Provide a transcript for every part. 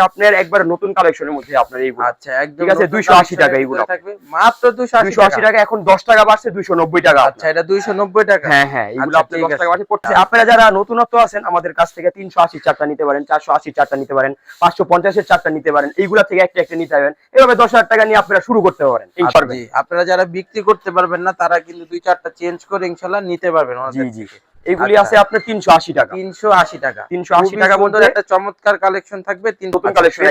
আপনার একবার নতুন কালেকশনের মধ্যে আপনার এইগুলো। আচ্ছা একদম ঠিক আছে, 280 টাকা এইগুলো। থাকবে। মাত্র 280 টাকা। এখন দশ টাকা বাড়ছে দুইশো নব্বই টাকা আচ্ছা এটা 290 টাকা। হ্যাঁ হ্যাঁ এগুলো আচ্ছা, আপনি ঠিক দশ আছে। টাকা বাড়ছে। পড়ছে আপনারা যারা নতুনত্ব আছেন আমাদের কাছ থেকে তিনশো আশি চারটা নিতে পারেন চারশো আশি চারটা নিতে পারেন পাঁচশো পঞ্চাশের চারটা নিতে পারেন এইগুলা থেকে একটা একটা নিতে পারেন। এভাবে দশ হাজার টাকা নিয়ে আপনারা শুরু করতে পারেন এই আচ্ছা, আপনারা যারা বিক্রি করতে পারবেন না তারা কিন্তু দুই চারটা চেঞ্জ করে ইনশাআল্লাহ নিতে পারবেন জি জি। এগুলি আচ্ছা। আছে আপনার তিনশো আশি টাকা। তিনশো আশি টাকা। 380 খুবই টাকার সুন্দর মধ্যে একটা চমৎকার কালেকশন থাকবে তিন নতুন collection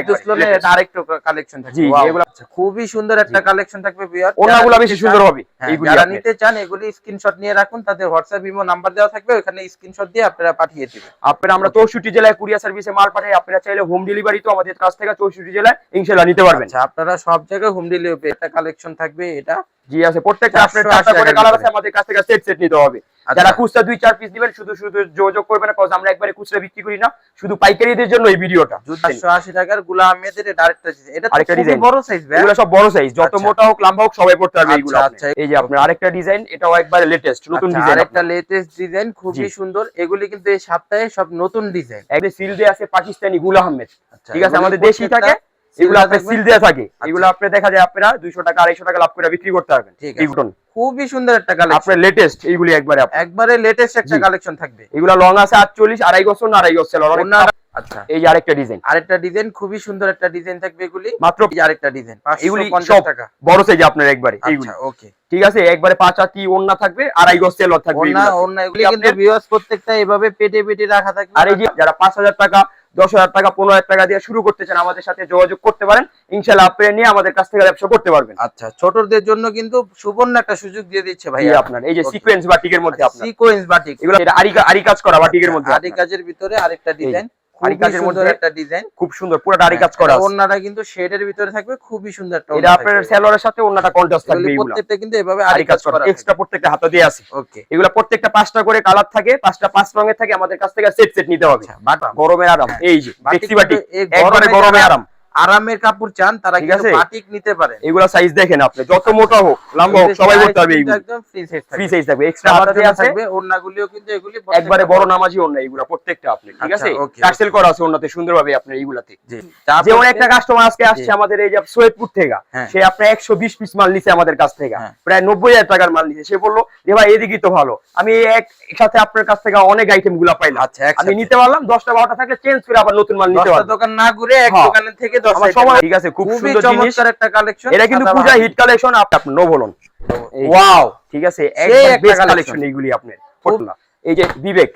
আরেকটু কালেকশন থাকবে। আচ্ছা, খুবই সুন্দর একটা কালেকশন থাকবে বেশি সুন্দর হবে যারা নিতে চান এগুলি স্ক্রিনশট নিয়ে রাখুন তাদের হোয়াটসঅ্যাপ ইমো নাম্বার দেওয়া থাকবে ওখানে স্ক্রিনশট দিয়ে আপনারা পাঠিয়ে দিবেন। আপনারা আমরা চৌষট্টি জেলায় কুরিয়ার সার্ভিসে মাল পাঠাই আপনারা চাইলে হোম ডেলিভারি তো আমাদের কাছ থেকে চৌষট্টি জেলায় ইনশাল্লাহ নিতে পারবেন। আচ্ছা আপনারা সব জায়গায় হোম ডেলিভারি একটা কালেকশন থাকবে এটা জি আছে। প্রত্যেকটা আপনার চারটা করে কালার আছে আমাদের কাছ থেকে সেট সেট নিতে হবে। আচ্ছা। যারা খুচরা দুই চার পিস দিবেন শুধু শুধু যোগাযোগ করবেন cause আমরা একবারে খুচরা বিক্রি করি না শুধু পাইকারিদের জন্য এই ভিডিওটা টাকারগুলা আহমেদের এটা আরেকটা বড় সাইজ ভাই। এগুলো সব বড় সাইজ যত আচ্ছা। মোটা হোক লম্বা হোক সবাই পড়তে পারবে আচ্ছা, এগুলো আচ্ছা। এই যে আপনার আরেকটা ডিজাইন এটাও একবারে লেটেস্ট নতুন আচ্ছা, ডিজাইন আরেকটা লেটেস্ট ডিজাইন খুবই সুন্দর। এগুলি কিন্তু এই সপ্তাহে সব নতুন ডিজাইন একদম সিল দেয়া আছে পাকিস্তানি গুল আহমেদ। আচ্ছা, ঠিক আছে? আমাদের দেশি প্রত্যেকটা থাকে। এগুলো আপনার সিল দেয়া থাকে। আচ্ছা। এগুলো আপনি দেখা যায় আপনারা দুইশো টাকা আড়াইশো টাকা লাভ করে বিক্রি করতে পারবেন ঠিক আছে। খুবই সুন্দর একটা কালেকশন আপনার লেটেস্ট এইগুলি একবারে আপনার। একবারে লেটেস্ট একটা কালেকশন থাকবে। এগুলো লং আছে আটচল্লিশ আড়াই বছর আড়াই বছর আচ্ছা। এই আরেকটা ডিজাইন আরেকটা ডিজাইন খুবই সুন্দর একটা ডিজাইন থাকবে এগুলি। মাত্র আরেকটা ডিজাইন এগুলি 550 সব টাকা। বড় সাইজ আপনার একবারে এইগুলি। আচ্ছা ওকে ঠিক আছে? একবারে পাঁচ আটি ওন্না থাকবে? আড়াই গজ তেল থাকবে ওন্না এগুলাতে। ওন্না এগুলি কিন্তু ভিউয়ার্স প্রত্যেকটা এভাবে পেটে পেটে রাখা থাকবে। আর এই যে যারা পাঁচ হাজার টাকা দশ হাজার টাকা পনেরো হাজার টাকা দিয়ে শুরু করতে চান আমাদের সাথে যোগাযোগ করতে পারেন। ইনশাল্লাহ আপনি নিয়ে আমাদের কাছ থেকে ব্যবসা করতে পারবেন। আচ্ছা ছোটদের জন্য কিন্তু সুবর্ণ একটা সুযোগ দিয়ে দিচ্ছে ভাই আপনার এই যে সিকোয়েন্স বাটিকের মধ্যে সিকোয়েন্স বাটিক এগুলো আরি আরি কাজ করা বাটিকের মধ্যে আরি আপনার। কাজের ভিতরে আরেকটা ডিজাইন আরি খুবই কাজের সুন্দর মধ্যে একটা ডিজাইন খুব সুন্দর পুরোটা আরি কাজ করা ওন্নাটা কিন্তু শেডের ভিতরে থাকবে খুবই সুন্দর একটা এটা আপনার সেলরের সাথে কন্ট্রাস্ট থাকবে এগুলো। প্রত্যেকটা কিন্তু এভাবে আরি কাজ করা এক্সট্রা প্রত্যেকটা হাতে দিয়ে আছে। ওকে এগুলো প্রত্যেকটা পাঁচটা করে কালার থাকে পাঁচটা পাঁচ রঙের থাকে আমাদের কাছ থেকে সেট সেট নিতে হবে। আচ্ছা বাটা গরমের আরাম এই যে বাটি একবারে গরমে গরমে আরাম। আরামের কাপড় চান তারা কিন্তু বাটিক নিতে পারে এগুলা সাইজ দেখেন আপনি যত মোটা হোক লম্বা হোক সবাই করতে পারবে এইগুলো। একদম ফ্রি সাইজ ফ্রি সাইজ থাকবে এক্সট্রা হাতে আছে। থাকবে ওন্নাগুলিও কিন্তু এগুলি একবারে বড়। নামাজি ওন্না এগুলা প্রত্যেকটা আপনি ঠিক আচ্ছা, আছে? টার্সেল করা আছে ওন্নাতে সুন্দরভাবে আপনার এইগুলাতে। জি। যেমন একটা কাস্টমার আজকে আসছে আমাদের এই যে সৈয়দপুর থেকে হ্যাঁ। সে একশো বিশ পিস মাল নিছে আমাদের কাছ থেকে। হ্যাঁ। প্রায় নব্বই হাজার টাকার মাল নিছে। সে বলল যে ভাই এদিকেই তো ভালো। আমি এক সাথে আপনার কাছ থেকে অনেক আইটেমগুলা পাইলাম। আচ্ছা আমি নিতে পারলাম দশটা বারোটা থাকলে চেঞ্জ করে আবার নতুন মাল নিতে পারলাম দোকান না ঘুরে এক হ্যাঁ। দোকানের থেকে সময় ঠিক আছে খুব সুন্দর জিনিস। একটা কালেকশন এটা কিন্তু পূজা হিট কালেকশন আপনার নো বলুন। ওয়াও ঠিক আছে একটা বেস্ট কালেকশন এইগুলি আপনার এই যে বিবেক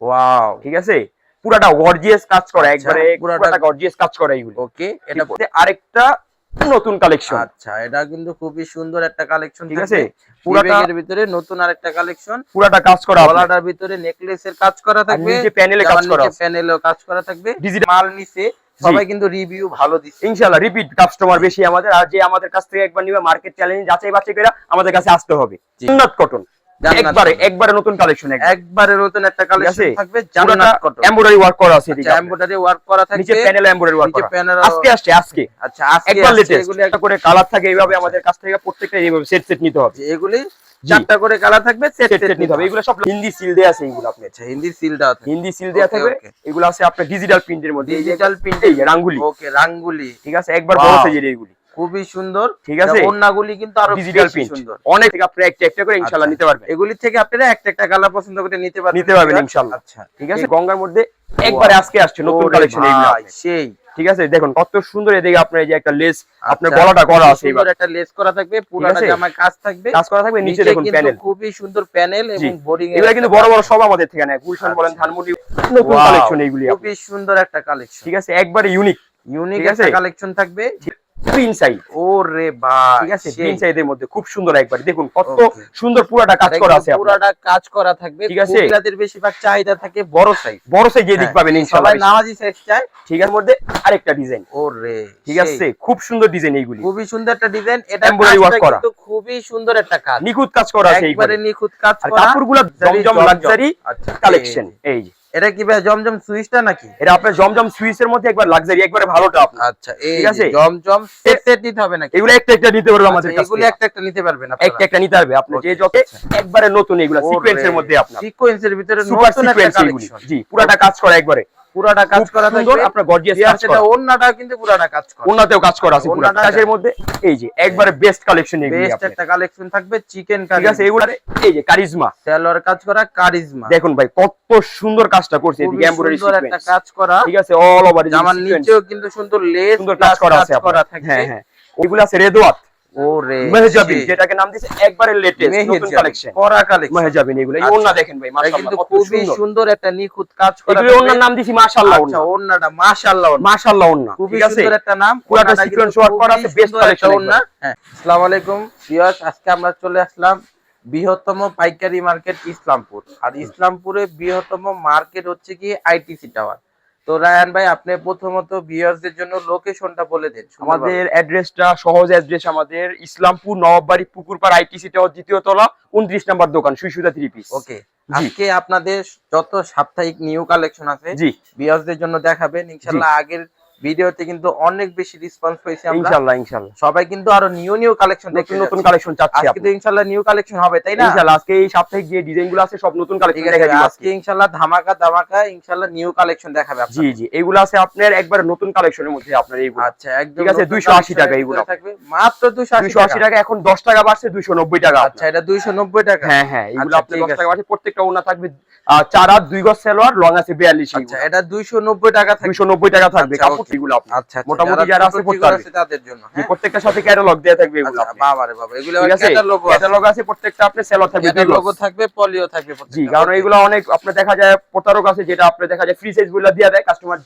ওয়াও ঠিক আছে? পুরাটা গর্জিয়াস কাজ করা আচ্ছা, একবারে পুরাটা- গর্জিয়াস কাজ করা এইগুলি। ওকে এটা আরেকটা নতুন কালেকশন আচ্ছা এটা কিন্তু খুবই সুন্দর একটা কালেকশন ঠিক আছে পুরাটার ভিতরে নতুন আরেকটা কালেকশন পুরাটা কাজ করা গলাটার ভিতরে নেকলেসের কাজ করা থাকবে। নিচে প্যানেলে কাজ করা। প্যানেলেও কাজ করা থাকবে। Digital- মাল নিচে। সবাই কিন্তু রিভিউ ভালো দিচ্ছে ইনশাআল্লাহ রিপিট কাস্টমার বেশি আমাদের আর যে আমাদের কাছ থেকে একবার নিবে মার্কেট চ্যালেঞ্জ যাচাই বাছাই করে আমাদের কাছে আসতে হবে। সুন্নাত কটন একবারে একবারে নতুন কালেকশন একবারে। নতুন একটা কালেকশন থাকবে জান্নাত কটন এমব্রয়ডারি ওয়ার্ক করা আছে এদিকে আচ্ছা এমব্রয়ডারি ওয়ার্ক করা থাকবে। নিচে প্যানেল এমব্রয়ডারি ওয়ার্ক করা। আজকে আসছে আজকে। আচ্ছা আজকে একবার লেটেস্ট এগুলি একটা করে কালার থাকে এইভাবে আমাদের কাছ থেকে প্রত্যেকটা এইভাবে সেট সেট নিতে হবে। এগুলি চারটা করে কালার থাকবে সেট সেট নিতে হবে। এগুলো সব হিন্দি সিল দেয়া আছে এইগুলো আপনার। আচ্ছা হিন্দি সিলটা আছে হিন্দি সিল দেয়া থাকবে. এগুলো আছে আপনার ডিজিটাল প্রিন্টের মধ্যে। ডিজিটাল প্রিন্ট রাঙ্গুলি ওকে রাঙ্গুলি ঠিক আছে? একবার বড় সাইজের এইগুলি। খুবই সুন্দর। ঠিক আছে? ওন্নাগুলি কিন্তু আরও ডিজিটাল প্রিন্ট অনেক থেকে আপনি একটা একটা করে ইনশাআল্লাহ আচ্ছা। নিতে পারবেন। এগুলি থেকে আপনারা একটা একটা কালার পছন্দ করে নিতে পারবেন। নিতে পারবেন ইনশাআল্লাহ। আচ্ছা ঠিক আছে? গঙ্গার মধ্যে একবারে আজকে আসছে নতুন কালেকশন এইগুলো সেই। ঠিক আছে? দেখুন কত সুন্দর এদিকে আপনার এই যে একটা লেস আপনার আচ্ছা, গলাটা করা আছে এবার। একটা লেস করা থাকবে পুরাটা? জামায় কাজ থাকবে। কাজ করা থাকবে নিচে দেখুন প্যানেল খুবই সুন্দর প্যানেল এবং বোর্ডিং এগুলা কিন্তু বড় বড় সব আমাদের থেকে নেয় গুলশান বলেন আচ্ছা। ধানমন্ডি নতুন কালেকশন এইগুলি খুবই সুন্দর একটা কালেকশন ঠিক আছে? একবারে ইউনিক ইউনিক একটা কালেকশন থাকবে। প্রিন্ট সাইড ওরে ভাই ঠিক আছে? প্রিন্ট সাইডের মধ্যে খুব সুন্দর একবার। দেখুন কত সুন্দর পুরাটা কাজ করা আছে পুরাটা কাজ করা থাকবে। ঠিক আছে? মহিলাদের বেশিরভাগ চাহিদা থাকে বড় সাইজ বড় সাইজ এদিক হ্যাঁ, পাবেন ইনশাআল্লাহ সবাই নামাজি সাইজ চায়। ঠিক আছে? মধ্যে আরেকটা ডিজাইন ওরে ঠিক আছে? খুব সুন্দর ডিজাইন এইগুলি। খুবই সুন্দর একটা ডিজাইন এটা করা। কিন্তু খুবই সুন্দর একটা কাজ। নিখুঁত কাজ করা আছে একবারে নিখুঁত কাজ আর করা। কাপড়গুলো জমজম জমজম। লাক্সারি আচ্ছা কালেকশন এই যে। এটা কি ভাই জমজম সুইচটা নাকি? এটা আপনার জমজম সুইচের মধ্যে একবার লাক্সারি একবারে ভালোটা আপনার আচ্ছা এই ঠিক আছে? জমজম সেট সেট নিতে হবে নাকি? এগুলো একটা একটা নিতে পারবে আমাদের আচ্ছা, কাছে এগুলো একটা একটা নিতে পারবেন একটা একটা নিতে হবে আপনি। যে যত একবারে নতুন এগুলো সিকোয়েন্সের মধ্যে আপনার। সিকোয়েন্সের ভিতরে নতুন একটা কালেকশন জি পুরাটা কাজ করে একবারে। পুরাটা কাজ করা সুন্দর থাকবে আপনার গর্জিয়াস কাজ সেটা করা। ওন্নাটা কিন্তু পুরাটা কাজ করা। ওনাতেও কাজ করা আছে পুরো কাজের মধ্যে এই যে একবারে বেস্ট কালেকশন এগুলি বেস্ট একটা কালেকশন থাকবে চিকেন ঠিক আছে এগুলার এই যে কারিজমা সেলোয়ার কাজ করা কারিজমা দেখুন ভাই কত সুন্দর কাজটা করছে এদিকে এমব্রয়ডারি সুন্দর একটা কাজ করা। ঠিক আছে অল ওভার জামার নিচেও কিন্তু সুন্দর লেস সুন্দর কাজ করা আছে করা আপনার। হ্যাঁ হ্যাঁ। ওইগুলো আছে রেদওয়াত ওরে মেহজাবিন যেটাকে নাম দিয়েছে একবারে লেটেস্ট নতুন কালেকশন করা কালেকশন এগুলো আচ্ছা। ওন্না দেখেন ভাই মাশাআল্লাহ খুবই সুন্দর। একটা নিখুঁত কাজ করা এগুলো ওন্নার নাম দিয়েছি মাশাআল্লাহ আচ্ছা ওন্না ওন্নাটা মাশাআল্লাহ ওন্না মাশাআল্লাহ ওন্না খুবই সুন্দর একটা নাম পুরাটা কিন্তু work করা আছে, একটা collection ওন্না হ্যাঁ আসসালামু আলাইকুম ভিউয়ার্স আজকে আমরা চলে আসলাম বৃহত্তম পাইকারি মার্কেট ইসলামপুর। আর ইসলামপুরে বৃহত্তম মার্কেট হচ্ছে কি আইটিসি টাওয়ার। তো রায়ান ভাই আপনি প্রথমত ভিউয়ার্সদের জন্য লোকেশনটা বলে দিন আমাদের অ্যাড্রেসটা সহজ অ্যাড্রেস আমাদের ইসলামপুর নবাববাড়ি পুকুরপাড় আইটিসি টাওয়ার দ্বিতীয় তলা 29 নম্বর দোকান সুইসুদা থ্রি পিস ওকে আজকে আপনাদের যত সাপ্তাহিক নিউ কালেকশন আছে জি। ভিউয়ার্সদের জন্য দেখাবেন ইনশাআল্লাহ আগের ভিডিওতে কিন্তু অনেক বেশি রেসপন্স পেয়েছি আমরা। ইনশাআল্লাহ ইনশাআল্লাহ সবাই কিন্তু আরও নিউ নিউ কালেকশন দেখতে নতুন কালেকশন চাচ্ছি আজকে তো ইনশাআল্লাহ নিউ কালেকশন হবে তাই না? ইনশাআল্লাহ আজকে এই সাপ্তাহিক যে ডিজাইনগুলো আছে সব নতুন কালেকশন দেখা দিব আজকে ইনশাআল্লাহ ধামাকা ধামাকা ইনশাআল্লাহ নিউ কালেকশন দেখাবে জি আপনাদের। জি এগুলো আছে আপনার একবার নতুন কালেকশনের মধ্যে আপনার এইগুলো। আচ্ছা একদম ঠিক আছে, 280 টাকা। ভিতরে থাকবে। মাত্র 280 দুইশো আশি টাকা। এখন দশ টাকা বাড়ছে দুইশো নব্বই টাকা। আচ্ছা এটা 290 টাকা। হ্যাঁ হ্যাঁ এগুলো আচ্ছা, আপনি দশ আছে। টাকা বাড়ছে প্রত্যেকটা ওনা থাকবে চার আর দুই গজ সেলোয়ার লং আছে বিয়াল্লিশ আচ্ছা এটা 290 টাকা থাকবে। দুইশো নব্বই টাকা থাকবে। আচ্ছা, কাপড়। এগুলো আচ্ছা আচ্ছা, মোটামুটি যারা আছে পড়তে পারবে। তাদের জন্য হ্যাঁ? প্রত্যেকটার সাথে ক্যাটালগ দেওয়া থাকবে এগুলো আচ্ছা বাবা রে বাবা এগুলো ক্যাটালগ ক্যাটালগ আছে? প্রত্যেকটা সেলোয়ার থাকবে ক্যাটালগ থাকবে পলিও থাকবে জি কারণ এগুলো অনেক আপনার দেখা যায় প্রতারক আছে যেটা আপনার দেখা যায় ফ্রি সাইজগুলো দিয়ে দেয় কাস্টমার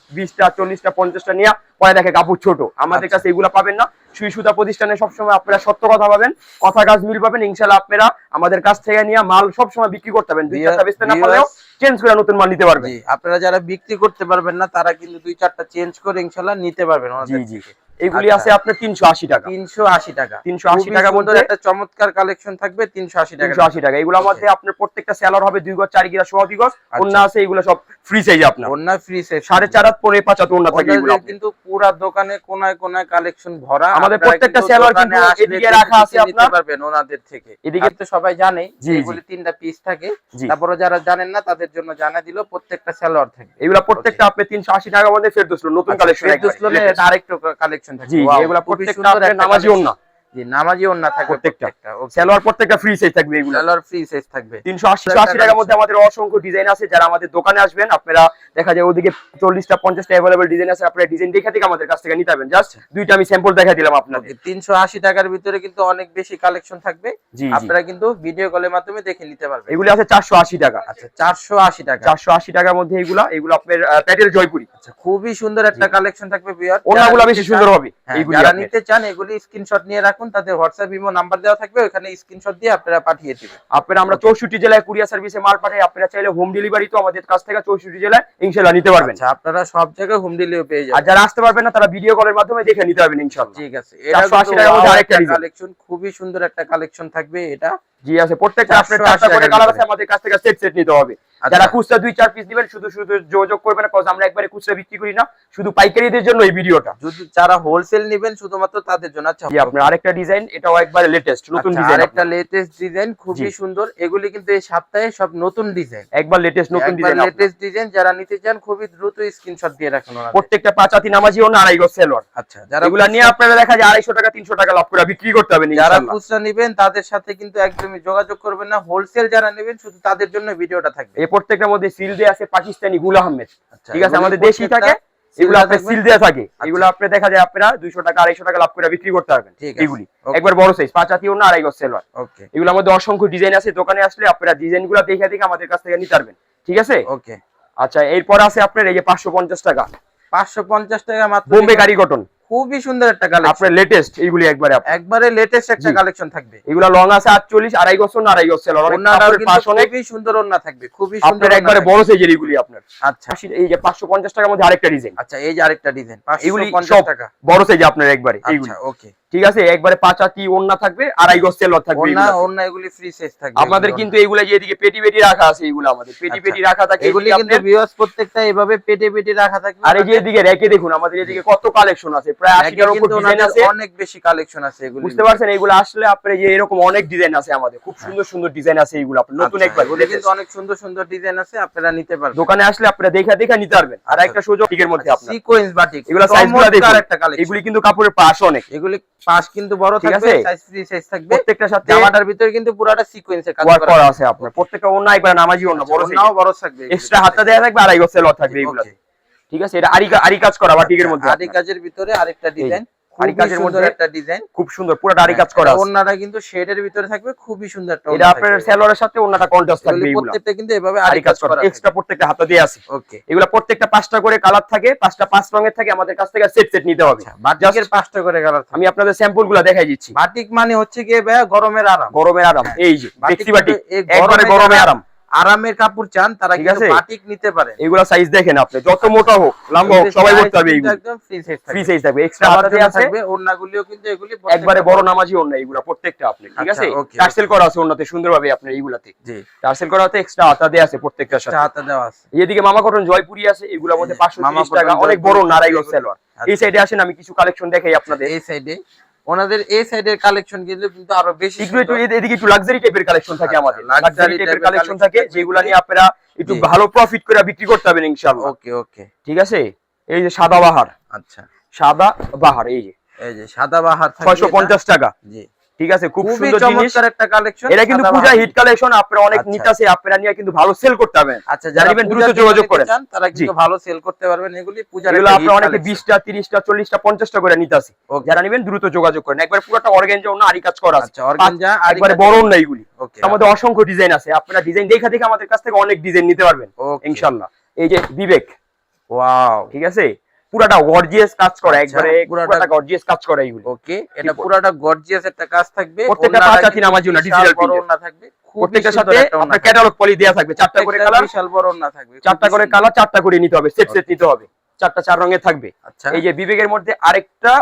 নিয়ে পরে দেখে কাপড় ছোট। আমাদের আচ্ছা। কাছে এগুলো পাবেন না। সুই সুতা প্রতিষ্ঠানে সবসময় আপনারা সত্য কথা পাবেন কথা কাজ মিল পাবেন ইনশাল্লাহ আপনারা আমাদের কাছ থেকে নিয়ে মাল সবসময় বিক্রি করতে পারবেন। দুই চারটা বেচতে না পারলেও চেঞ্জ করে নতুন মাল নিতে পারবে আপনারা যারা বিক্রি করতে পারবেন না তারা কিন্তু দুই চারটা চেঞ্জ করে ইনশাল্লাহ নিতে পারবেন জি জি। এগুলি আচ্ছা। আছে আপনার তিনশো আশি টাকা। 380 টাকা। তিনশো আশি টাকার সুন্দর মধ্যে- একটা চমৎকার কালেকশন থাকবে 380 টাকা। তিনশো আশি টাকা। এগুলোর মধ্যে আপনার প্রত্যেকটা সেলার হবে দুই গজ চার গিরা সোয়া দুই গজ। আচ্ছা। অন্য আছে এগুলো সব ফ্রি সাইজ আপনার। ওন্না ফ্রি সেট সাড়ে চার হাত পরে পাঁচ হাত অন্য থাকে এগুলো কিন্তু পুরা দোকানে কোনায় কোনায় কালেকশন ভরা। আমাদের প্রত্যেকটা দোকানে কিন্তু এদিকে রাখা আছে আপনার। পারবেন ওনাদের থেকে। এদিকে- তো সবাই জানে। এগুলি তিনটা পিস থাকে। তারপরে যারা জানেন না তাদের জন্য জানা দিল প্রত্যেকটা সেলোয়ার থাকে। এগুলো প্রত্যেকটা আপনি তিনশো আশি টাকার মধ্যে ফেরদৌস নতুন কালেকশন ফেরদৌসলোনে আরেকটু কালেকশন থাকে জি এগুলা প্রত্যেকটা আপনার নামাজি। ওন্না জি নামাজি ওন্না থাকবে প্রত্যেকটা। প্রত্যেকটা প্রত্যেকটা ফ্রি সাইজ থাকবে এগুলো। সেলোয়ার ফ্রি সাইজ থাকবে। তিনশো আশি আশি টাকার মধ্যে আমাদের অসংখ্য ডিজাইন আছে যারা আমাদের দোকানে আসবেন আপনারা দেখা যায় ওদিকে চল্লিশটা পঞ্চাশটা অ্যাভেলেবল ডিজাইন আছে আপনারা ডিজাইন দেখে থেকে আমাদের কাছ থেকে নিতে পারবেন। জাস্ট দুইটা আমি স্যাম্পল দেখা দিলাম আপনাদের। তিনশো আশি টাকার ভিতরে কিন্তু অনেক বেশি কালেকশন থাকবে। আপনারা কিন্তু ভিডিও কলের মাধ্যমে দেখে নিতে পারবেন। এগুলো আছে চারশো আশি টাকা। আচ্ছা চারশো আশি টাকা। চারশো আশি টাকার মধ্যে এগুলা এগুলো আপনার আহ, প্যাটের জয়পুরি। আচ্ছা খুবই সুন্দর একটা কালেকশন থাকবে বিয়ার ওনাগুলো বেশি সুন্দর হবে। যারা আপনার। নিতে চান এগুলি স্ক্রিনশট নিয়ে রাখুন তাদের হোয়াটসঅ্যাপ ইমো নাম্বার দেওয়া থাকবে ওখানে স্ক্রিনশট দিয়ে আপনারা পাঠিয়ে দিবেন। আপনারা আমরা চৌষট্টি জেলায় কুরিয়ার সার্ভিসে মাল পাঠাই আপনারা চাইলে হোম ডেলিভারি তো আমাদের কাছ থেকে চৌষট্টি জেলায় ইনশাল্লাহ নিতে পারবেন। আচ্ছা আপনারা সব জায়গায় হোম ডেলিভারি পেয়ে আর যারা আসতে পারবেন না তারা ভিডিও কলের মাধ্যমে দেখে নিতে পারবেন ইনশাল্লাহ। ঠিক আছে এটা 480 টাকার মধ্যে আরেকটা design। কালেকশন খুবই সুন্দর একটা কালেকশন থাকবে এটা। জি আছে। প্রত্যেকটা আপনার 480 চারটা করে কালার আছে। আমাদের কাছ থেকে সেট সেট নিতে হবে। আচ্ছা। যারা খুচরা দুই চার পিস দিবেন শুধু শুধু যোগাযোগ করবেন আমরা একবারে খুচরা বিক্রি করি না। শুধু পাইকারিদের জন্য এই ভিডিওটা। যদি যারা হোলসেল নেবেন শুধুমাত্র তাদের জন্য। আচ্ছা জি আপনার আরেকটা ডিজাইন এটাও একবারে লেটেস্ট নতুন আচ্ছা, ডিজাইন আরেকটা লেটেস্ট ডিজাইন খুবই সুন্দর। এগুলি কিন্তু এই সপ্তাহে সব নতুন ডিজাইন একবার লেটেস্ট নতুন ডিজাইন লেটেস্ট ডিজাইন যারা নিতে চান খুবই দ্রুত স্ক্রিনশট দিয়ে রাখুন। প্রত্যেকটা পাঁচাতি নামাজি ও আড়াই গজ সেলর আচ্ছা যারা এগুলা নিয়ে আপনারা দেখা যায় আড়াইশো টাকা তিনশো টাকা লাভ করে বিক্রি করতে হবে যারা খুচরা নেবেন তাদের সাথে কিন্তু একদমই যোগাযোগ করবেন না হোলসেল যারা নেবেন শুধু তাদের জন্য ভিডিওটা থাকবে। এই প্রত্যেকটার মধ্যে সিল দেয়া আছে পাকিস্তানি গুল আহমেদ। আচ্ছা, ঠিক আছে? আমাদের দেশি থাকে এগুলো আপনার সিল দেয়া থাকে। আচ্ছা। এগুলো আপনি দেখা যায় আপনারা দুইশো টাকা আড়াইশো টাকা লাভ করে বিক্রি করতে পারবেন এগুলি। একবার বড় সাইজ পাঁচাতি ও না আড়াই গজ সেলর ওকে এগুলোর অসংখ্য ডিজাইন আছে দোকানে আসলে আপনারা ডিজাইনগুলো দেখে দেখে আমাদের কাছ থেকে নিতে পারবেন। ঠিক আছে? ওকে আচ্ছা এরপর আছে আপনার এই যে পাঁচশো পঞ্চাশ টাকা। পাঁচশো পঞ্চাশ টাকা মাত্র বোম্বে গাড়ি কটন খুবই সুন্দর একটা কালেকশন আপনার লেটেস্ট এইগুলি একবারে একবারে লেটেস্ট একটা কালেকশন থাকবে। এগুলা লং আছে আটচল্লিশ আড়াই গজ না আড়াই গজ ওনারাও কিন্তু পাঁচ অনেক খুবই সুন্দর ওন্না থাকবে খুবই সুন্দর আপনার একবারে বড় সাইজের এগুলি আপনার। আচ্ছা। এই যে পাঁচশো পঞ্চাশ টাকার মধ্যে আরেকটা ডিজাইন আচ্ছা এই যে আরেকটা ডিজাইন এগুলি পাঁচশো পঞ্চাশ সব টাকা। বড় সাইজ আপনার একবারে এইগুলি। আচ্ছা ওকে ঠিক আছে? একবারে পাঁচ আটি ওন্না থাকবে আড়াই গজ সেলর থাকবে ওন্না ওন্না এগুলি ফ্রি সাইজ থাকবে আপনাদের কিন্তু এইগুলা যে এদিকে পেটি পেটি রাখা আছে এইগুলো আমাদের। পেটি আচ্ছা। পেটি রাখা থাকে এগুলি কিন্তু ভিউয়ার্স প্রত্যেকটা এভাবে পেটে পেটে রাখা থাকবে আর এই যে এদিকে রেখে দেখুন আমাদের এদিকে কত কালেকশন আছে প্রায় র্যাকে আশিটার উপর ডিজাইন আছে। অনেক বেশি কালেকশন আছে এগুলি। বুঝতে পারছেন? এইগুলো আসলে আপনার যে এরকম অনেক ডিজাইন আছে আমাদের। খুব সুন্দর সুন্দর ডিজাইন আছে এইগুলো আপনার নতুন আচ্ছা, একবার। এগুলি কিন্তু অনেক সুন্দর সুন্দর ডিজাইন আছে আপনারা নিতে পারবেন। দোকানে আসলে আপনারা দেখা দেখা নিতে পারবেন। আর আচ্ছা। একটা সুযোগ টিকের মধ্যে আপনার। সিকোয়েন্স বাটিক এগুলো সাইজগুলো দেখুন। এগুলি কিন্তু কাপড়ের পাশ অনেক। এগুলি পাশ কিন্তু বড় ঠিক থাকবে আছে? সাইজ থাকবে। প্রত্যেকটা সাথে জামাটার ভিতরে কিন্তু পুরোটা সিকোয়েন্সের কাজ করা আছে আপনার। প্রত্যেকটা অন্য একবার নামাজি অন্য বড় নাও বড় থাকবে। এক্সট্রা হাতটা দেয়া থাকবে আড়াই গজ সেলর থাকবে এইগুলা এগুলো। ঠিক আছে? এটা আরি আরি কাজ করা বাটিকের মধ্যে আদি কাজের ভিতরে আরেকটা ডিজাইন আরি কাজের মধ্যে একটা ডিজাইন খুব সুন্দর পুরোটা আরি কাজ করা ওন্নাটা কিন্তু শেডের ভিতরে থাকবে খুবই সুন্দর একটা এটা আপনার সেলরের সাথে অন্যটা কন্ট্রাস্ট থাকবে এগুলো প্রত্যেকটা কিন্তু এভাবে আরি কাজ করা এক্সট্রা প্রত্যেকটা হাতে দিয়ে আছে। ওকে এগুলো প্রত্যেকটা পাঁচটা করে কালার থাকে পাঁচটা পাঁচ রঙের থাকে আমাদের কাছ থেকে সেট সেট নিতে হবে। আচ্ছা বাটিকের পাঁচটা করে কালার আমি আপনাদের দেখাই দিচ্ছি। বাটিক মানে হচ্ছে ভাইয়া গরমের আরাম। গরমের আরাম এই যে বাটিক কিন্তু এই একবারে গরমে গরমে আরাম। আরামের কাপড় চান তারা কিন্তু বাটিক নিতে পারেন এগুলা সাইজ দেখেন আপনি যত মোটা হোক লম্বা হোক সবাই করতে হবে এইগুলো। একদম ফ্রি সাইজ ফ্রি থাকবে। সাইজ থাকবে এক্সট্রা হাতে আছে। থাকবে ওন্নাগুলিও কিন্তু এগুলি একবারে বড় নামাজি অন্য এইগুলা প্রত্যেকটা আপনি ঠিক আচ্ছা, আছে? টার্সেল করা আছে অন্যতে সুন্দরভাবে আপনার এইগুলাতে। জি। টার্সেল করা আছে এক্সট্রা হাতা দেয়া আছে প্রত্যেকটার সাথে। হাতে দেওয়া আছে। এদিকে মামা কটন জয়পুরি আছে এগুলোর মধ্যে এই যে, পাঁচশো মামা তিরিশ টাকা অনেক বড় নারাই গজ এগুলো- সেলোয়ার আচ্ছা। এই সাইডে আসেন আমি কিছু কালেকশন দেখাই আপনাদের। এই সাইডে ওনাদের এই সাইডের কালেকশন কিন্তু কিন্তু আরও বেশি একটু এদিকে একটু লাক্সারি টাইপের কালেকশন থাকে আচ্ছা, আমাদের। লাক্সারি টাইপের কালেকশন থাকে। যেগুলো নিয়ে আপনারা একটু ভালো প্রফিট করে বিক্রি করতে পারবেন ইনশাআল্লাহ। ওকে ওকে। ঠিক আছে? এই যে সাদা বাহার। আচ্ছা। সাদা বাহার এই যে। এই যে সাদা বাহার থাকবে ছয়শো পঞ্চাশ টাকা। এটা। জি। ঠিক আছে? খুব সুন্দর জিনিস। চমৎকার একটা কালেকশন এটা কিন্তু পূজা হিট কালেকশন আপনারা অনেক আচ্ছা। নিতে আছে আপনারা নিয়ে কিন্তু ভালো সেল করতে পারবেন আচ্ছা যারা নেবেন দ্রুত যোগাযোগ করেন। তারা কিন্তু ভালো সেল করতে পারবেন। এগুলি পূজার এগুলো আপনারা অনেকে collection। বিশটা তিরিশটা চল্লিশটা পঞ্চাশটা করে নিতে আছে Okay. যারা নেবেন দ্রুত যোগাযোগ করেন। একবার পুরোটা অর্গেঞ্জা অন্য আরি কাজ করা আছে। আচ্ছা অর্গানজা একবারে বড় না এইগুলি। ওকে আমাদের অসংখ্য ডিজাইন আছে। আপনারা ডিজাইন দেখা দেখে আমাদের কাছ থেকে অনেক ডিজাইন নিতে পারবেন। ইনশাআল্লাহ এই যে বিবেক। ওয়াও ঠিক আছে? পুরাটা গর্জিয়াস কাজ করা আচ্ছা, একবারে পুরাটা- গর্জিয়াস কাজ করা এইগুলো। ওকে এটা পুরাটা গর্জিয়াস একটা কাজ থাকবে প্রত্যেকটা পাঁচ হাতি আমার নামাজি ডিজিটাল না থাকবে প্রত্যেকটার সাথে আপনার ক্যাটালগ পলি দেয়া থাকবে চারটা করে কালার বিশাল বড় না থাকবে চারটা করে কালার চারটা করে নিতে হবে সেট সেট নিতে হবে। চারটা চার রঙের থাকবে। আচ্ছা। এই যে বিবেকের মধ্যে আরেকটা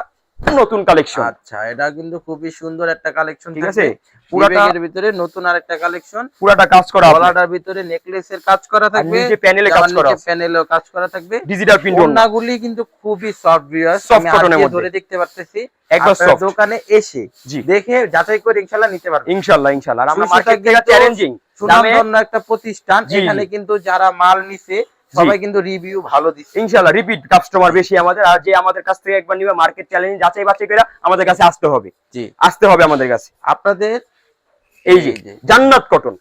নতুন কালেকশন আচ্ছা এটা কিন্তু খুবই সুন্দর একটা কালেকশন ঠিক আছে? পুরাটা- পুরাটার ভিতরে নতুন আরেকটা কালেকশন পুরাটা কাজ করা গলাটার ভিতরে নেকলেসের কাজ করা থাকবে। নিচে প্যানেলে কাজ করা আছে। প্যানেলেও কাজ করা থাকবে। ডিজিটাল প্রিন্ট ওড়নাগুলি কিন্তু খুবই সফট ভিউয়ার্স এর হাত দিয়ে মধ্যে। ধরে দেখতে পারতেছি। একদম soft। দোকানে এসে দেখে যাচাই করে ইনশাআল্লাহ নিতে পারবেন। ইনশাআল্লাহ ইনশাআল্লাহ। আর আমরা মার্কেট থেকে চ্যালেঞ্জিং সুনামধন্য একটা প্রতিষ্ঠান। এখানে কিন্তু যারা মাল নিছে সবাই কিন্তু রিভিউ ভালো দিচ্ছে ইনশাআল্লাহ রিপিট কাস্টমার বেশি আমাদের। আর যে আমাদের কাছ থেকে একবার নিবে মার্কেট চ্যালেঞ্জ যাচাই বাছাই করে আমাদের কাছে আসতে হবে। জি। আসতে হবে আমাদের কাছে। আপনাদের এই যে জান্নাত কটন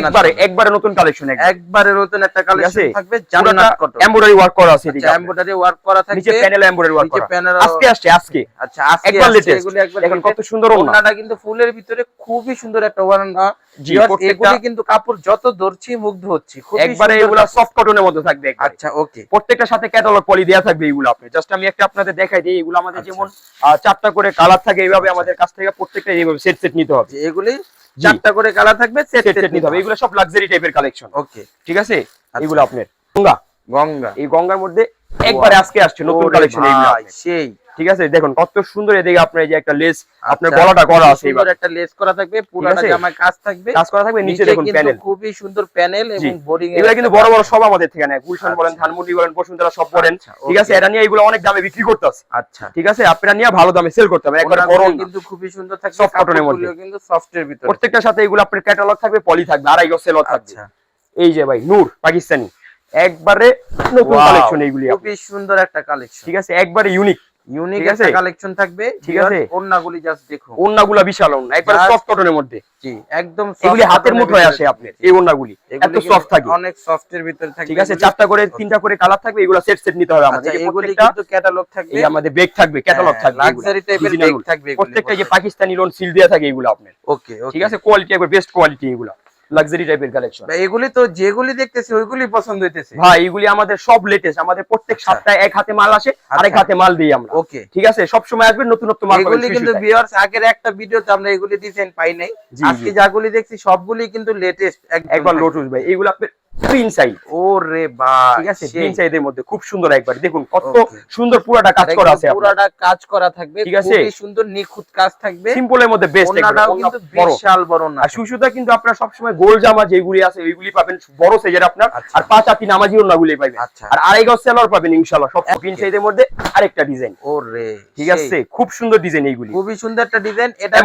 একবারে। একবারে নতুন কালেকশন একবারে। নতুন একটা কালেকশন থাকবে জান্নাত কটন এমব্রয়ডারি ওয়ার্ক করা আছে এদিকে আচ্ছা এমব্রয়ডারি ওয়ার্ক করা থাকবে। নিচে প্যানেল এমব্রয়ডারি ওয়ার্ক করা। আজকে আসছে আজকে। আচ্ছা আজকে একবার লেটেস্ট এগুলি একবার দেখুন কত সুন্দর ওড়নাটা কিন্তু ফুলের ভিতরে খুবই সুন্দর একটা ওড়না। কিন্তু কাপড় যত ধরছি মুগ্ধ হচ্ছি একবারে এগুলা সফট কটনের মধ্যে থাকবে আচ্ছা ওকে প্রত্যেকটার সাথে ক্যাটালগ পলি দেয়া থাকবে এগুলো আপনি জাস্ট আমি একটা আপনাদের দেখাই দিই এগুলো আমাদের আচ্ছা। যেমন চারটা করে কালার থাকে এইভাবে আমাদের কাছ থেকে প্রত্যেকটা এইভাবে সেট সেট নিতে হবে। এগুলি। চারটা করে কালার থাকবে সেট সেট সেট নিতে হবে। এগুলো সব লাক্সারি টাইপের কালেকশন ওকে ঠিক আছে? আচ্ছা। এগুলো আপনার। গঙ্গা। গঙ্গা। এই গঙ্গার মধ্যে একবারে আজকে আসছে নতুন কালেকশন এই সেই। ঠিক আছে? দেখুন কত সুন্দর এদিকে আপনার এই যে একটা লেস আপনার আচ্ছা, গলাটা করা আছে এবার। একটা লেস করা থাকবে পুরাটা? জামায় কাজ থাকবে কাজ করা থাকবে নিচে দেখুন প্যানেল খুবই সুন্দর প্যানেল এবং বোরিং এগুলো কিন্তু বড় বড় সব আমাদের থেকে নেয় গুলশান বলেন আচ্ছা। ধানমন্ডি বলেন বসুন্ধরা সব বলেন। আচ্ছা, ঠিক আছে? এটা নিয়ে এগুলো অনেক দামে বিক্রি করতে আছে। আচ্ছা। ঠিক আছে? আপনারা নিয়ে ভালো দামে সেল করতে হবে। একবার বড় কিন্তু খুবই সুন্দর থাকবে cotton এর মধ্যে। কিন্তু সফটের ভিতরে। প্রত্যেকটার সাথে এগুলো আপনার ক্যাটালগ থাকবে পলি থাকবে আড়াই গজ সেলও থাকবে। এই যে ভাই নূর পাকিস্তানি। একবারে নতুন কালেকশন এইগুলি আপনার। খুবই সুন্দর একটা কালেকশন ঠিক আছে? একবারে ইউনিক ইউনিক একটা কালেকশন থাকবে ঠিক আছে? ওড়নাগুলি জাস্ট দেখো ওন্নাগুলা বিশাল ওন্না একবারে সফট কটনের মধ্যে। জি একদম এগুলি হাতের মুঠোয় আসে। আপনার এই ওন্নাগুলি এত সফট থাকে অনেক ভিতরে থাকবে। ঠিক আছে চারটা করে তিনটা করে কালার থাকবে এগুলো সেট সেট নিতে হবে আমাদের। আচ্ছা এগুলি কিন্তু ক্যাটালগ থাকবে। এই আমাদের বেগ থাকবে ক্যাটালগ থাকবে লাক্সারি টাইপেরগুলো। থাকবে প্রত্যেকটা যে পাকিস্তানি লোন সিল দেওয়া থাকে এগুলো আপনার। ওকে ঠিক আছে কোয়ালিটি একবার বেস্ট কোয়ালিটি এগুলো। লাক্সারি টাইপের কালেকশন এগুলি তো যেগুলি দেখতেছি ওইগুলি পছন্দ হইতেছে ভাই এগুলি আমাদের সব লেটেস্ট আমাদের প্রত্যেক আচ্ছা। সপ্তাহে এক হাতে মাল আসে আরেক আচ্ছা। হাতে মাল দিই আমরা ওকে ঠিক আছে সব সময় আসবে নতুন নতুন মাল এগুলি কিন্তু। ভিউয়ার্স আগের একটা ভিডিওতে আমরা এগুলি ডিজাইন পাই নাই আজকে। যাগুলি দেখছি সবগুলি কিন্তু লেটেস্ট একবার লোটুস ভাই এগুলো আপনি প্রিন্ট সাইজ ওরে ভাই ঠিক আছে? প্রিন্ট সাইজের মধ্যে খুব সুন্দর একবার। দেখুন কত সুন্দর পুরাটা কাজ করা আছে আপনার। পুরাটা কাজ করা থাকবে। ঠিক আছে? খুবই সুন্দর নিখুঁত কাজ থাকবে। সিম্পলের মধ্যে বেস্ট ওন্নাটাও কিন্তু বিশাল বড় না। আর সুসুতা কিন্তু আপনার সবসময় গোল জামা যেগুলি আছে ওইগুলি পাবেন বড় সাইজের আপনার। আচ্ছা। আর পাঁচ নামাজি ওনাগুলি পাবেন আচ্ছা। আর আড়াই গজ সেলর পাবেন ইনশাআল্লাহ। সব প্রিন্ট সাইজের মধ্যে আরেকটা ডিজাইন ওরে ঠিক আছে? খুব সুন্দর ডিজাইন এইগুলি। খুবই সুন্দর একটা ডিজাইন এটা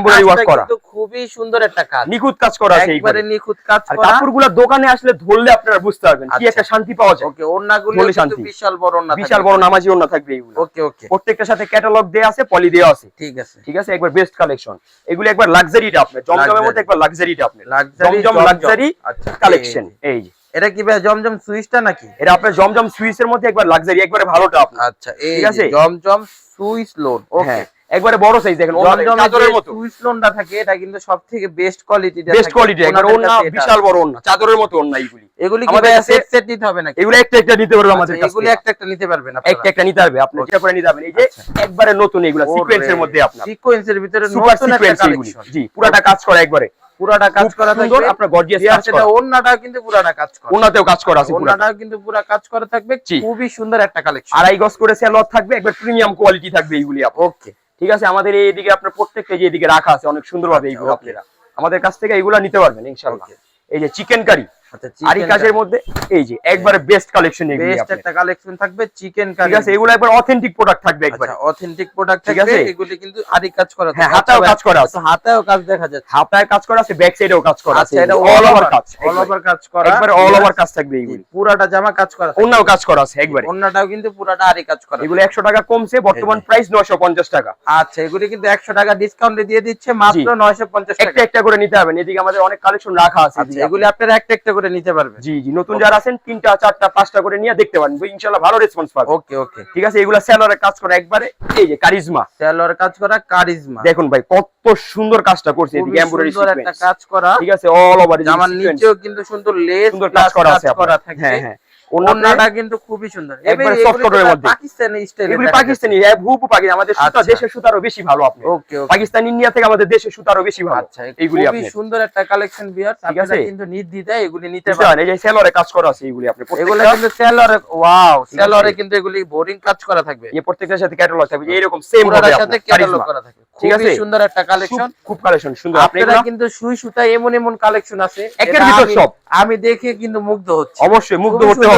করা। কিন্তু খুবই সুন্দর একটা কাজ। নিখুঁত কাজ করা আছে একবারে এইগুলি নিখুঁত কাজ করা। কাপড়গুলো দোকানে আসলে ধরলে আপনারা বুঝতে পারবেন কি আচ্ছা। একটা শান্তি পাওয়া যায়। ওকে ওন্নাগুলো কিন্তু। বিশাল বড় না বিশাল বড় নামাজি ওনা থাকবে এইগুলো। ওকে ওকে। প্রত্যেকটার সাথে ক্যাটালগ দেয়া আছে পলি দেয়া আছে। ঠিক আছে। ঠিক আছে? একবার বেস্ট কালেকশন এগুলো একবার লাক্সারিটা আপনি জমজমের মধ্যে একবার লাক্সারিটা লাক্সারি জমজম লাক্সারি আচ্ছা কালেকশন এই যে। এটা কি ভাই জমজম সুইচটা নাকি? এটা আপনার জমজম সুইসের মধ্যে একবার লাক্সারি একবারে ভালোটা আপনার। আচ্ছা ঠিক আছে? জমজম সুইচ লোড ওকে হ্যাঁ একবারে বড় সাইজ দেখেন চাদরের মতো। সুইচ লোনটা থাকে এটা কিন্তু সবথেকে বেস্ট কোয়ালিটি বেস্ট কোয়ালিটি একবার ওনা বিশাল বড় ওনা চাদরের মতো ওনা এইগুলি এগুলি কি আমাদের ভাই সেট সেট নিতে হবে নাকি? এগুলো একটা একটা নিতে পারবে আমাদের আচ্ছা, কাছে এগুলি একটা একটা নিতে পারবেন একটা একটা নিতে পারবে আপনি যেটা করে নিতে পারবেন। এই যে আচ্ছা। একবারে নতুন এগুলো সিকোয়েন্সের মধ্যে আপনার। সিকোয়েন্সের ভিতরে সুপার নতুন একটা সিকোয়েন্স এগুলি। কালেকশন জি পুরাটা কাজ করা একবারে। পুরাটা কাজ করা থাকবে। আপনার গর্জিয়াস কাজ সেটা করা। ওন্নাটাও কিন্তু পুরাটা কাজ করা। ওনাতেও কাজ করা আছে পুরাটা। ওন্নাটাও কিন্তু পুরা কাজ করা থাকবে। খুবই সুন্দর একটা কালেকশন আড়াই গজ করে সেলর থাকবে একবার প্রিমিয়াম কোয়ালিটি থাকবে এইগুলি আপনার। ওকে ঠিক আছে? আমাদের এইদিকে আপনার প্রত্যেকটা যে এদিকে রাখা আছে অনেক সুন্দরভাবে আচ্ছা, এইগুলো আপনারা আমাদের কাছ থেকে এইগুলা নিতে পারবেন ইনশাআল্লাহ। এই যে চিকেন কারি আচ্ছা আরি কাজের মধ্যে এই যে একবারে বেস্ট কালেকশন এগুলি বেস্ট একটা কালেকশন থাকবে চিকেন ঠিক আছে এগুলো একবার অথেন্টিক প্রোডাক্ট থাকবে একবারে। আচ্ছা অথেন্টিক প্রোডাক্ট ঠিক আছে? এগুলি কিন্তু আরি কাজ করা হ্যাঁ হাতাও আচ্ছা, কাজ করা আছে। আচ্ছা, কাজ দেখা যাচ্ছে। হাতায় কাজ করা আছে ব্যাক সাইডেও কাজ করা আছে। আচ্ছা এটা অল ওভার কাজ অল ওভার কাজ করা। একবারে অল ওভার কাজ থাকবে জি, পুরাটা জামা কাজ করা থাকবে। অন্যও কাজ করা আছে একবারে। অন্যটাও কিন্তু পুরাটা আরি কাজ করা এগুলো একশো টাকা কমছে বর্তমান প্রাইস নয়শো পঞ্চাশ টাকা। আচ্ছা এগুলি কিন্তু একশো টাকা ডিসকাউন্টে দিয়ে দিচ্ছে মাত্র নয়শো পঞ্চাশ একটা টাকা। একটা করে নিতে হবে এদিকে আমাদের অনেক কালেকশন রাখা আছে আচ্ছা এগুলি আপনারা একটা একটা করে নিতে পারবেন। জি জি নতুন যারা আছেন তিনটা চারটা পাঁচটা করে নিয়ে দেখতে পারেন। ইনশাল্লাহ ভালো রেসপন্স পাবে। ওকে ওকে ঠিক আছে এগুলা সেলরের কাজ করা একবারে এই যে কারিজমা। সেলরের কাজ করা কারিজমা। দেখুন ভাই কত সুন্দর কাজটা করছে এই এদিকে এমব্রয়ডারি সুন্দর একটা কাজ করা। ঠিক আছে অল ওভার জামার নিচেও কিন্তু সুন্দর লেস সুন্দর কাজ করা আছে আপনারা। হ্যাঁ হ্যাঁ। ওন্নাটা কিন্তু খুবই সুন্দর। একবারে এগুলি- এগুলি মধ্যে। পাকিস্তানি স্টাইল এগুলি পাকিস্তানি পাকিস্তানি। আমাদের সুতা আচ্ছা। দেশের সুতারও বেশি ভালো আপনি ওকে ওকে। পাকিস্তান ইন্ডিয়া থেকে আমাদের দেশের সুতারও বেশি ভালো। আচ্ছা এইগুলি খুবই সুন্দর একটা কালেকশন বিয়ার আপনারা কিন্তু নির্দ্বিধায় এগুলি নিতে পারেন? এই যে সেলরে কাজ করা আছে এইগুলি আপনি এগুলো কিন্তু সেলরে ওয়াও সেলরে কিন্তু এগুলি বোরিং কাজ করা থাকবে। এই প্রত্যেকটার সাথে ক্যাটালগ থাকবে এরকম সেম হবে সাথে ক্যাটালগ করা থাকবে। ঠিক আছে? সুন্দর একটা কালেকশন খুব- কালেকশন সুন্দর। আপনারা কিন্তু সুই সুতা এমন এমন কালেকশন আছে। একের ভিতর আমি- সব। আমি দেখে কিন্তু মুগ্ধ হচ্ছি। অবশ্যই মুগ্ধ হতে সুন্দর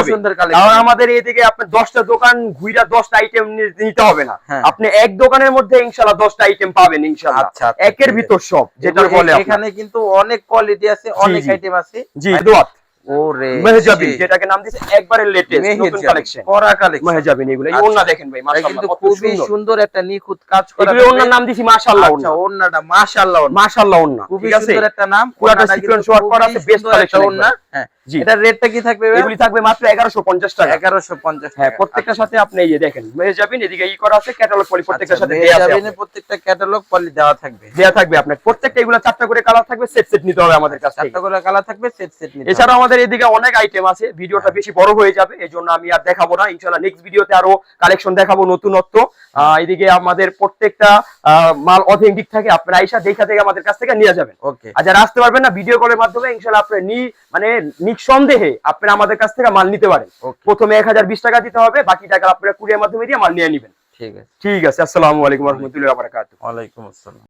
কারণ আমাদের এইদিকে আপনার দশটা দোকান ঘুরা দশটা আইটেম নিতে হবে না। হ্যাঁ। আপনি এক দোকানের মধ্যে ইনশাল্লাহ দশটা আইটেম পাবেন ইনশাল্লাহ আচ্ছা, আচ্ছা, একের ভিতর সব যেটা বলে এখানে কিন্তু অনেক কোয়ালিটি আছে অনেক আইটেম আছে। জি দোয়াত ওরে মেহজাবিন যেটাকে নাম দিয়েছে একবারে লেটেস্ট নতুন কালেকশন করা কালেকশন মেহজাবিন এগুলো। এই আচ্ছা। ওন্না দেখেন ভাই মাশাআল্লাহ কিন্তু খুবই সুন্দর। একটা নিখুঁত কাজ করা এগুলো ওন্নার নাম দিয়েছি মাশাআল্লাহ আচ্ছা ওন্না ওন্নাটা মাশাআল্লাহ ওন্না। মাশাআল্লাহ ওন্না খুবই সুন্দর একটা নাম পুরাটা কিন্তু করা আছে, একটা collection ওন্না। হ্যাঁ এটার রেটটা কি থাকবে এগুলি থাকবে মাত্র 1150 টাকা। এগারোশো পঞ্চাশ হ্যাঁ প্রত্যেকটার সাথে আপনি এই যে দেখেন মেহজাবিন এদিকে ই করা আছে ক্যাটালগ পলি প্রত্যেকটার সাথে দেয়া আছে আপনার। প্রত্যেকটা ক্যাটালগ পলি দেওয়া থাকবে। দেয়া থাকবে আপনার। প্রত্যেকটা এগুলো চারটা করে কালার থাকবে সেট সেট নিতে হবে আমাদের কাছ চারটা করে কালার থাকবে সেট সেট নিতে হবে। এছাড়াও আমাদের এদিকে অনেক আইটেম আছে ভিডিওটা বেশি বড় হয়ে যাবে এই জন্য আমি আর দেখাবো না। ইনশাল্লাহ নেক্সট ভিডিওতে আরও কালেকশন দেখাবো নতুনত্ব। এদিকে আমাদের প্রত্যেকটা মাল অথেন্টিক থাকে আপনারা আইসা দেখা থেকে আমাদের কাছ থেকে নিয়ে যাবেন। ওকে আর যারা আসতে পারবেন না ভিডিও কলের মাধ্যমে ইনশাল্লাহ আপনি নি মানে নিঃসন্দেহে আপনারা আমাদের কাছ থেকে মাল নিতে পারেন। প্রথমে এক হাজার বিশ টাকা দিতে হবে বাকি টাকা আপনারা কুরিয়ার মাধ্যমে দিয়ে মাল নিয়ে নেবেন। ঠিক আছে। ঠিক আছে আসসালামু আলাইকুম রহমতুল্লাহ বারাকাতুহ। ওয়ালাইকুম আসসালাম।